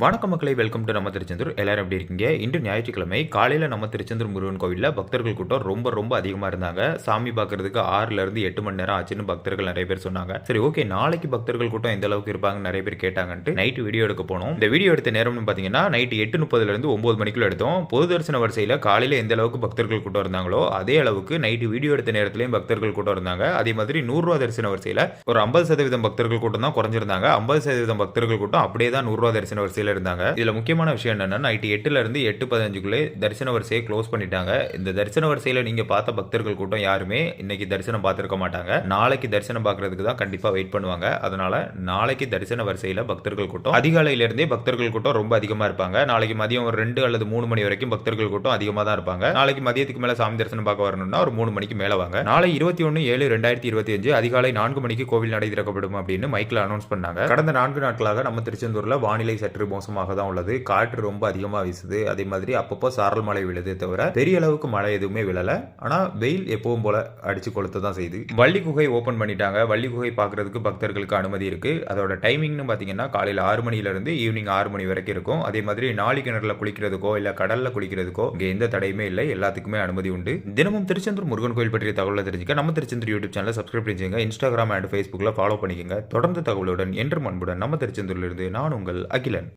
வணக்க மக்களை welcome to நம்ம திருச்செந்தூர். எல்லாரும் எப்படி இருக்கீங்க? இன்று ஞாயிற்றுக்கிழமை காலையில் நம்ம திருச்செந்தூர் முருகன் கோவிலில் பக்தர்கள் கூட்டம் ரொம்ப ரொம்ப அதிகமாக இருந்தாங்க. சாமி பார்க்கறதுக்கு ஆறுலேருந்து எட்டு மணி நேரம் ஆச்சுன்னு பக்தர்கள் நிறைய பேர் சொன்னாங்க. சரி ஓகே நாளைக்கு பக்தர்கள் கூட்டம் எந்த அளவுக்கு இருப்பாங்க நிறைய பேர் கேட்டாங்கன்ட்டு நைட்டு வீடியோ எடுக்க போனோம். இந்த வீடியோ எடுத்த நேரம்னு பார்த்தீங்கன்னா நைட்டு எட்டு முப்பதுலேருந்து ஒம்பது மணிக்குள்ள எடுத்தோம். பொது தரிசன வரிசையில் காலையில் எந்த அளவுக்கு பக்தர்கள் கூட்டம் இருந்தாங்களோ அதே அளவுக்கு நைட்டு வீடியோ எடுத்த நேரத்துலையும் பக்தர்கள் கூட்டம் இருந்தாங்க. அதே மாதிரி நூறுரூவா தரிசன வரிசையில் ஒரு ஐம்பது சதவீதம் பக்தர்கள் கூட்டம் தான் குறைஞ்சிருந்தாங்க. ஐம்பது சதவீதம் பக்தர்கள் கூட்டம் அப்படியே தான் நூறுரூவா தரிசன வரிசையில் இருந்தாங்க. இதில் முக்கியமான விஷயம் என்னென்னா நைட்டு எட்டுல இருந்து எட்டு பதினஞ்சுக்குள்ளே தரிசன வரிசையை க்ளோஸ் பண்ணிட்டாங்க. இந்த தரிசன வரிசையில் நீங்க பார்த்த பக்தர்கள் கூட்டம் யாருமே இன்னைக்கு தரிசனம் பார்த்துருக்க மாட்டாங்க. நாளைக்கு தரிசனம் பார்க்கறதுக்கு தான் கண்டிப்பாக வெயிட் பண்ணுவாங்க. அதனால நாளைக்கு தரிசன வரிசையில் பக்தர்கள் கூட்டம். அதிகாலையில இருந்தே பக்தர்கள் கூட்டம் ரொம்ப அதிகமாக இருப்பாங்க. நாளைக்கு மதியம் ஒரு ரெண்டு அல்லது மூணு மணி வரைக்கும் பக்தர்கள் கூட்டம் அதிகமாக தான் இருப்பாங்க. நாளைக்கு மதியத்துக்கு மேலே சாமி தரிசனம் பார்க்க வரணும்னா ஒரு மூணு மணிக்கு மேலே வாங்க. நாளை இருபத்தி ஒன்று ஏழு ரெண்டாயிரத்தி இருபத்தி அஞ்சு அதிகாலை நான்கு மணிக்கு கோவில் நடை திறக்கப்படும் அப்படின்னு மைக்கில் அனௌன்ஸ் பண்ணாங்க. கடந்த நான்கு நாட்களாக நம்ம திருச்செந்தூரில் வானிலை சற்று மோசமாக தான் உள்ளது. காற்று ரொம்ப அதிகமாக வீசுது. அதே மாதிரி அப்பப்போ சாரல் மழை விழுதே தவிர பெரிய அளவுக்கு மழை எதுவுமே விழல. ஆனால் வெயில் எப்பவும் போல அடிச்சு கொளுத்த தான் செய்யுது வள்ளி குகை ஓப்பன் பண்ணிட்டாங்க. வள்ளி குகை பார்க்கறதுக்கு பக்தர்களுக்கு அனுமதி இருக்கு. அதோட டைமிங்னு பார்த்தீங்கன்னா காலையில் ஆறு மணிலேருந்து ஈவினிங் ஆறு மணி வரைக்கும் இருக்கும். அதே மாதிரி நாளை கிணறுல குளிக்கிறதுக்கோ இல்லை கடலில் குளிக்கிறதுக்கோ இங்கே எந்த தடையுமே இல்லை. எல்லாத்துக்குமே அனுமதி உண்டு. தினமும் திருச்செந்தூர் முருகன் கோயில் பற்றிய தகவலை தெரிஞ்சுக்க நம்ம திருச்செந்தூர் யூடியூப் சேனலை சப்ஸ்கிரைப் பண்ணிச்சுங்க இன்ஸ்டாகிராம் அண்ட் ஃபேஸ்புக்கில் ஃபாலோ பண்ணிக்கோங்க. தொடர்ந்து தகவலுடன் என்ற அன்புடன் நம்ம திருச்செந்தூரிலிருந்து நான் உங்கள் அகிலன்.